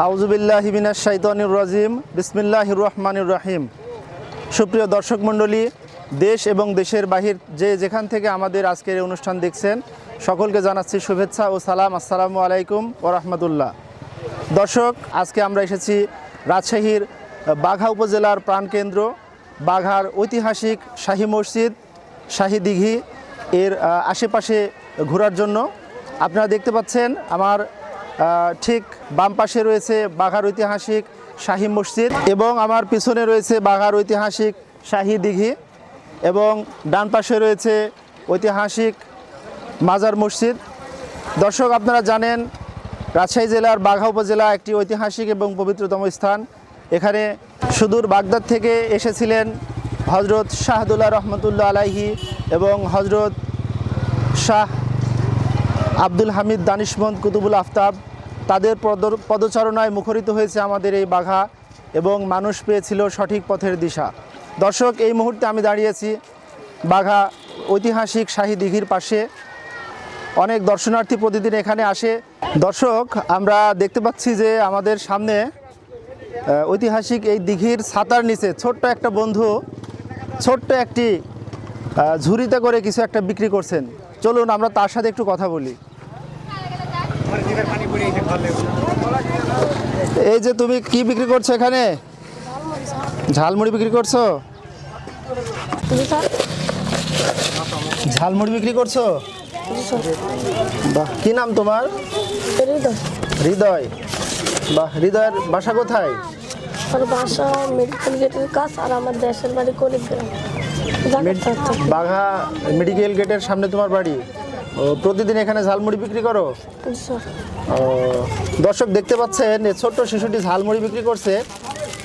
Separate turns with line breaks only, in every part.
আউজুবিল্লাহ হিমিনাশ শাইতানির রাজিম। বিসমিল্লাহির রহমানির রাহিম। সুপ্রিয় দর্শক মণ্ডলী, দেশ এবং দেশের বাহির যে যেখান থেকে আমাদের আজকের অনুষ্ঠান দেখছেন, সকলকে জানাচ্ছি শুভেচ্ছা ও সালাম। আসসালামু আলাইকুম ও রহমতুল্লাহ। দর্শক, আজকে আমরা এসেছি রাজশাহীর বাঘা উপজেলার প্রাণকেন্দ্র, বাঘার ঐতিহাসিক শাহী মসজিদ, শাহী দিঘি। এর আশেপাশে ঘোরার জন্য আপনারা দেখতে পাচ্ছেন আমার ঠিক বাম পাশে রয়েছে বাঘার ঐতিহাসিক শাহী মসজিদ এবং আমার পিছনে রয়েছে বাঘার ঐতিহাসিক শাহী দিঘি এবং ডান পাশে রয়েছে ঐতিহাসিক মাজার মসজিদ। দর্শক, আপনারা জানেন রাজশাহী জেলার বাঘা উপজেলা একটি ঐতিহাসিক এবং পবিত্রতম স্থান। এখানে সুদূর বাগদাদ থেকে এসেছিলেন হজরত শাহদুল্লাহ রহমতুল্লাহ আলাইহি এবং হজরত শাহ আব্দুল হামিদ দানিশমন্দ কুতুবুল আফতাব। তাদের পদ- পদচারণায় মুখরিত হয়েছে আমাদের এই বাঘা এবং মানুষ পেয়েছিল সঠিক পথের দিশা। দর্শক, এই মুহূর্তে আমি দাঁড়িয়েছি বাঘা ঐতিহাসিক শাহী দিঘির পাশে। অনেক দর্শনার্থী প্রতিদিন এখানে আসে। দর্শক, আমরা দেখতে পাচ্ছি যে আমাদের সামনে ঐতিহাসিক এই দিঘির ছাতার নিচে ছোট্ট একটা বন্ধু, ছোট্ট একটি ঝুড়িতে করে কিছু একটা বিক্রি করছেন। চলুন, আমরা তার সাথে একটু কথা বলি। এই যে তুমি কি বিক্রি করছ এখানে? ঝালমুড়ি বিক্রি করছ? ঝালমুড়ি বিক্রি করছ? বাহ কি নাম তোমার?
হৃদয়।
হৃদয় বাহ হৃদয়ের বাসা কোথায়?
বাসা মেডিকেল গেটের কাজ আর আমার দেশের বাড়ি কলিগ্রাম
বাঘা মেডিকেল গেটের সামনে তোমার বাড়ি। ও প্রতিদিন এখানে ঝালমুড়ি বিক্রি করো? ও, দর্শক দেখতে পাচ্ছেন এই ছোট্ট শিশুটি ঝালমুড়ি বিক্রি করছে।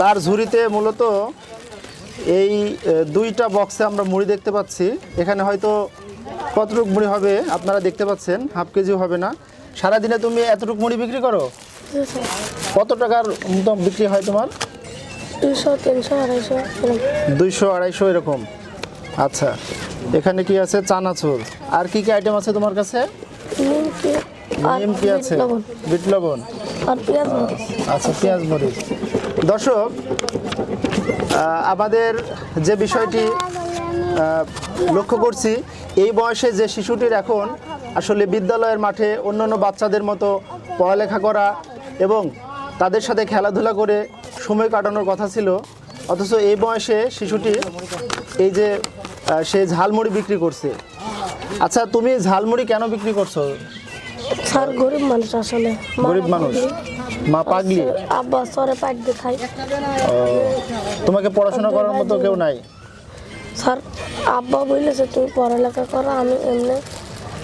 তার ঝুড়িতে মূলত এই দুইটা বক্সে আমরা মুড়ি দেখতে পাচ্ছি। এখানে হয়তো কতটুকু মুড়ি হবে আপনারা দেখতে পাচ্ছেন হাফ কেজিও হবে না। সারাদিনে তুমি এতটুকু মুড়ি বিক্রি করো? কত টাকার মতো বিক্রি হয় তোমার?
দুইশো তিনশো আড়াইশো
দুইশো আড়াইশো এরকম। আচ্ছা। এখানে কি আছে? চানাচুর। আর কি কি আইটেম আছে তোমার কাছে? নিম কি আছে?
বিট লবণ। আর পেঁয়াজ
আচ্ছা পেঁয়াজ মরিচ। দর্শক আমাদের যে বিষয়টি লক্ষ্য করছি এই বয়সে যে শিশুটির এখন আসলে বিদ্যালয়ের মাঠে অন্যান্য বাচ্চাদের মতো পড়ালেখা করা এবং তাদের সাথে খেলাধুলা করে সময় কাটানোর কথা ছিল অথচ এই বয়সে শিশুটি এই যে সে ঝালমুড়ি বিক্রি করছে। আচ্ছা তুমি ঝালমুড়ি কেন বিক্রি করছ?
স্যার গরিব মানুষ আসলে।
গরিব মানুষ? মা পাগলি?
আব্বা সরে পাইট দিয়ে খাই
ও, তোমাকে পড়াশোনা করার মতো কেউ নাই?
স্যার আব্বা বলেছে তুমি পড়ালেখা করো আমি এমনি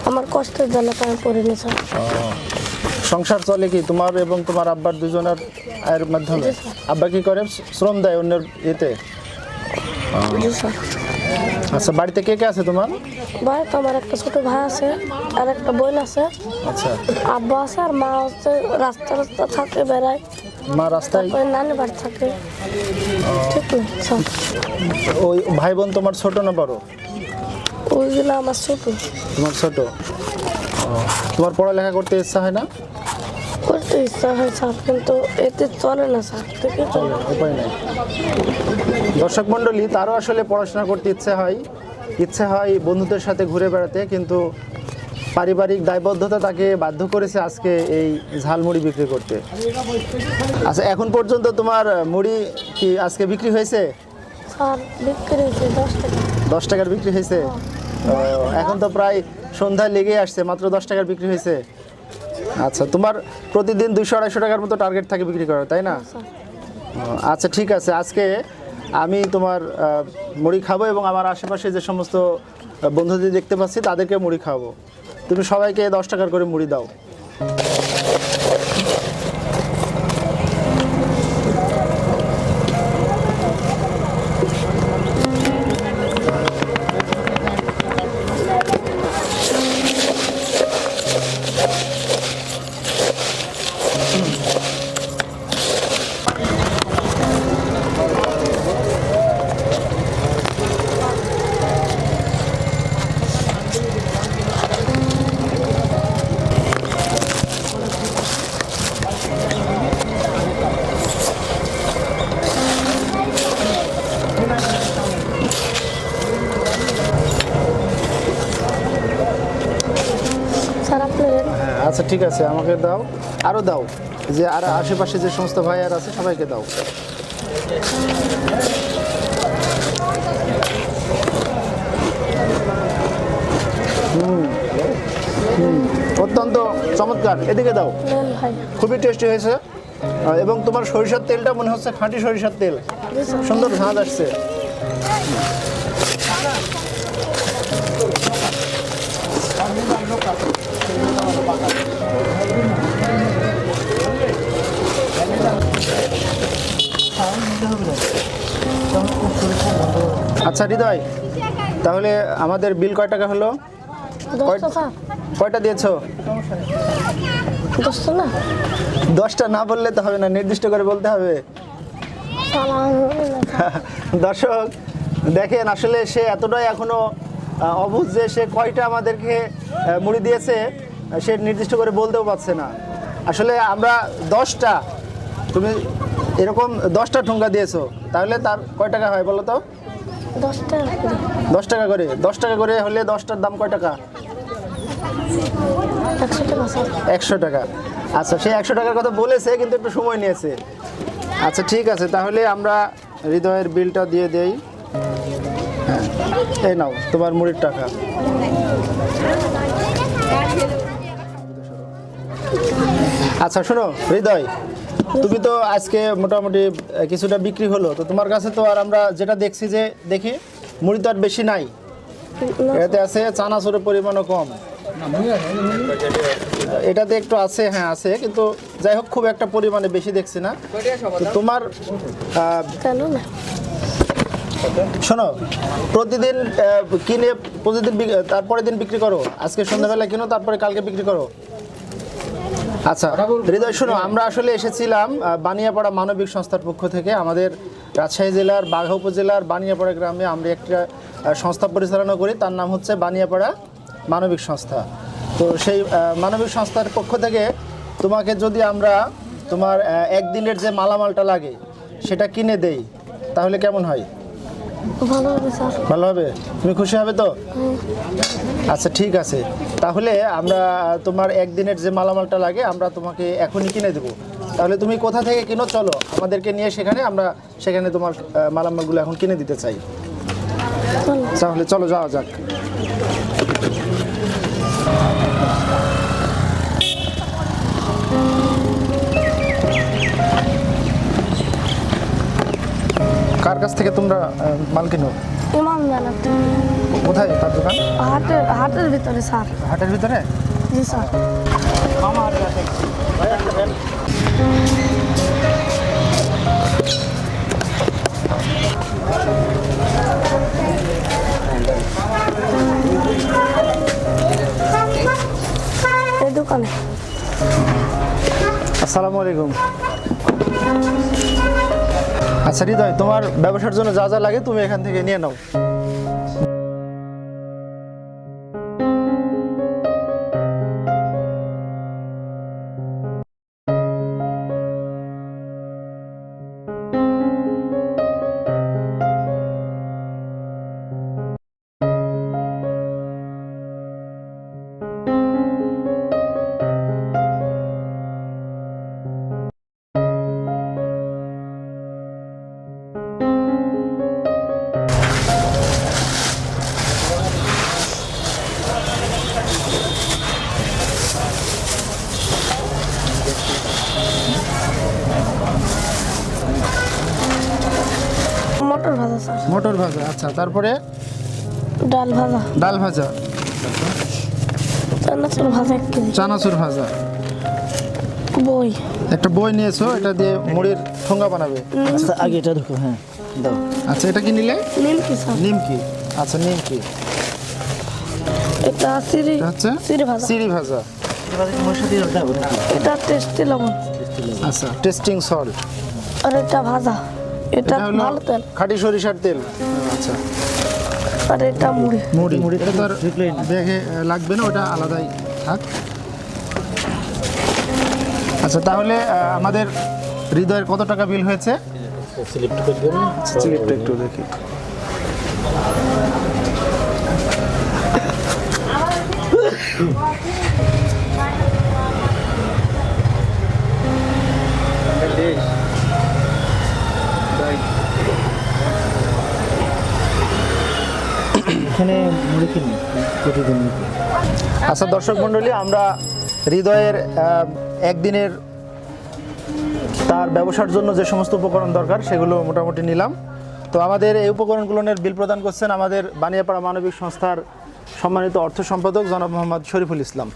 আমার কষ্টের জ্বালাতে আমি পড়িনি স্যার।
সংসার চলে কি তোমার এবং তোমার আব্বার দুজনের আয়ের মাধ্যমে? আব্বা কি করে? শ্রম দেয় অন্যের ইয়েতে?
স্যার।
আচ্ছা বাড়িতে কে কে আছে তোমার?
ভাই তো আমার একটা ছোট ভাই আছে আর একটা বোন আছে।
আচ্ছা।
আব্বা আছে আর মা হচ্ছে রাস্তা রাস্তা থাকে বেড়ায়।
মা রাস্তায়?
নানি বাড়ি থাকে। ঠিক
ওই ভাই বোন তোমার ছোট না বড়?
ওইগুলো আমার ছোট।
তোমার ছোট। তোমার পড়ালেখা করতে ইচ্ছা হয় না?
করতে ইচ্ছা হয় স্যার কিন্তু এতে চলে না স্যার থেকে চলে।
উপায় নাই। দর্শক মণ্ডলী তারও আসলে পড়াশোনা করতে ইচ্ছে হয়। ইচ্ছে হয় বন্ধুদের সাথে ঘুরে বেড়াতে কিন্তু পারিবারিক দায়বদ্ধতা তাকে বাধ্য করেছে আজকে এই ঝালমুড়ি বিক্রি করতে। আচ্ছা এখন পর্যন্ত তোমার মুড়ি কি আজকে বিক্রি হয়েছে?
দশ
টাকার বিক্রি হয়েছে? এখন তো প্রায় সন্ধ্যায় লেগে আসছে মাত্র দশ টাকার বিক্রি হয়েছে। আচ্ছা তোমার প্রতিদিন দুইশো আড়াইশো টাকার মতো টার্গেট থাকে বিক্রি করার তাই না? আচ্ছা ঠিক আছে আজকে আমি তোমার মুড়ি খাব এবং আমার আশেপাশে যে সমস্ত বন্ধুদের দেখতে পাচ্ছি তাদেরকে মুড়ি খাওয়াবো। তুমি সবাইকে দশ টাকার করে মুড়ি দাও। আচ্ছা ঠিক আছে আমাকে দাও। আরও দাও যে আর আশেপাশে যে সমস্ত ভাই আর আছে সবাইকে দাও। হুম, হুম, অত্যন্ত চমৎকার এদিকে দাও। খুবই টেস্টি হয়েছে। এবং তোমার সরিষার তেলটা মনে হচ্ছে খাঁটি সরিষার তেল। সুন্দর ঝাঁজ আসছে। আচ্ছা হৃদয় তাহলে আমাদের বিল কয় টাকা হলো? কয়টা দিয়েছ?
দশটা না?
বললে তো হবে না নির্দিষ্ট করে বলতে হবে। দর্শক দেখেন আসলে সে এতটাই এখনও অবুঝ যে সে কয়টা আমাদেরকে মুড়ি দিয়েছে। সে নির্দিষ্ট করে বলতেও পারছে না। আসলে আমরা দশটা তুমি এরকম দশটা ঠুঙ্গা দিয়েছ তাহলে তার কয় টাকা হয় বলো তো? দশ টাকা করে দশ টাকা করে হলে দশটার দাম কয় টাকা?
একশো টাকা
একশো টাকা। আচ্ছা সে একশো টাকার কথা বলেছে কিন্তু একটু সময় নিয়েছে। আচ্ছা ঠিক আছে তাহলে আমরা হৃদয়ের বিলটা দিয়ে দেই। হ্যাঁ এই নাও তোমার মুড়ির টাকা। আচ্ছা শোনো হৃদয় তুমি তো আজকে মোটামুটি কিছুটা বিক্রি হলো তো তোমার কাছে তো আর আমরা যেটা দেখছি যে দেখি মুড়ি তো আর বেশি নাই।
না।
এটাতে আছে চানাচুরের পরিমাণও কম। এটাতে একটু আছে হ্যাঁ আছে কিন্তু যাই হোক খুব একটা পরিমাণে বেশি দেখছি না। তো তোমার শোনো প্রতিদিন আহ, কিনে প্রতিদিন তারপরের দিন বিক্রি করো। আজকে সন্ধ্যাবেলা কিনো তারপরে কালকে বিক্রি করো। আচ্ছা হৃদয় শুনো আমরা আসলে এসেছিলাম বানিয়াপাড়া মানবিক সংস্থার পক্ষ থেকে। আমাদের রাজশাহী জেলার বাঘা উপজেলার বানিয়াপাড়া গ্রামে আমরা একটা সংস্থা পরিচালনা করি। তার নাম হচ্ছে বানিয়াপাড়া মানবিক সংস্থা। তো সেই মানবিক সংস্থার পক্ষ থেকে তোমাকে যদি আমরা তোমার একদিনের যে মালামালটা লাগে সেটা কিনে দেই তাহলে কেমন হয়?
ভালো হবে
তুমি খুশি হবে তো? আচ্ছা ঠিক আছে। তাহলে আমরা তোমার একদিনের যে মালামালটা লাগে আমরা তোমাকে এখনই কিনে দেবো। তাহলে তুমি কোথা থেকে কিনো? চলো আমাদেরকে নিয়ে সেখানে আমরা সেখানে তোমার মালামালগুলো এখন কিনে দিতে চাই। তাহলে চলো যাওয়া যাক। কার কাছ থেকে তোমরা মাল কিনো?
ইমাম জানাত।
কোথায় তার দোকান?
হাটের হাটের ভিতরে স্যার।
হাটের ভিতরে?
জি স্যার। এই দোকানে।
আসসালামু আলাইকুম। আচ্ছা হৃদয় তোমার ব্যবসার জন্য যা যা লাগে তুমি এখান থেকে নিয়ে নাও।
মটর ভাজা স্যার।
মটর ভাজা আচ্ছা তারপরে?
ডাল ভাজা।
ডাল ভাজা।
চানাচুর ভাজা এক কেজি।
চানাচুর ভাজা।
বই।
একটা বই নিয়েছো এটা দিয়ে মুড়ির ঠোঙ্গা বানাবে।
আচ্ছা আগে এটা ঢুকো হ্যাঁ দাও।
আচ্ছা এটা কি নিলে?
নিমকি স্যার।
নিমকি। আচ্ছা নিমকি।
এটা
এটা হচ্ছে
সিঁড়ি ভাজা।
চিড়ি ভাজা।
এটা টেস্টি লবণ।
আচ্ছা টেস্টিং সল্ট।
আর এটা ভাজা। এটা ভালো তেল।
খাঁটি সরিষার তেল। আচ্ছা।
আর এটা মুড়ি।
মুড়ি।
মুড়ি
এটা তো আর আহ, লাগবে না ওটা আলাদাই থাক। আচ্ছা তাহলে আমাদের হৃদয়ের কত টাকা বিল হয়েছে?
স্লিপটা
একটু দেখি।
এখানে প্রতিদিন
আচ্ছা দর্শক মণ্ডলী, আমরা হৃদয়ের একদিনের তার ব্যবসার জন্য যে সমস্ত উপকরণ দরকার, সেগুলো মোটামুটি নিলাম। তো আমাদের এই উপকরণগুলোর বিল প্রদান করছেন আমাদের বানিয়াপাড়া মানবিক সংস্থার সম্মানিত অর্থ সম্পাদক জনাব মোহাম্মদ শরীফুল ইসলাম।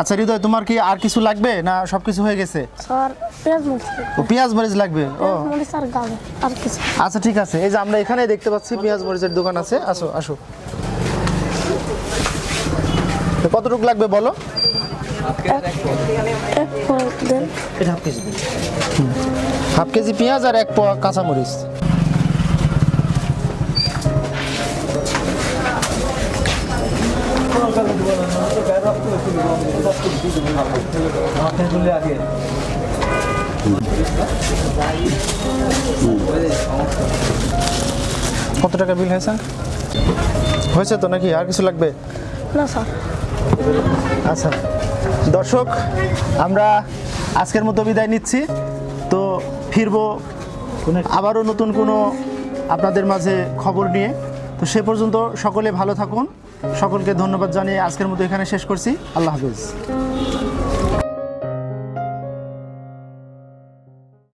আচ্ছা হৃদয় তোমার কি আর কিছু লাগবে না সব কিছু হয়ে গেছে?
স্যার পেঁয়াজ মরিচ
ও পেঁয়াজ মরিচ লাগবে? ও।
মরিচ আর গাবে আর কিছু।
আচ্ছা ঠিক আছে। এই যে আমরা এখানেই দেখতে পাচ্ছি পেঁয়াজ মরিচের দোকান আছে। আসো আসো। কতটুকু লাগবে বলো?
Half kg.
পেঁয়াজ আর এক পোয়া কাঁচামরিচ। কত টাকা বিল হয়েছে? হয়েছে তো নাকি? আর কিছু লাগবে?
না স্যার।
আচ্ছা। দর্শক আমরা আজকের মতো বিদায় নিচ্ছি। তো ফিরবো আবারও নতুন কোনো আপনাদের মাঝে খবর নিয়ে। তো সে পর্যন্ত সকলে ভালো থাকুন। সকলকে ধন্যবাদ জানিয়ে আজকের মতো এখানে শেষ করছি। আল্লাহ হাফিজ।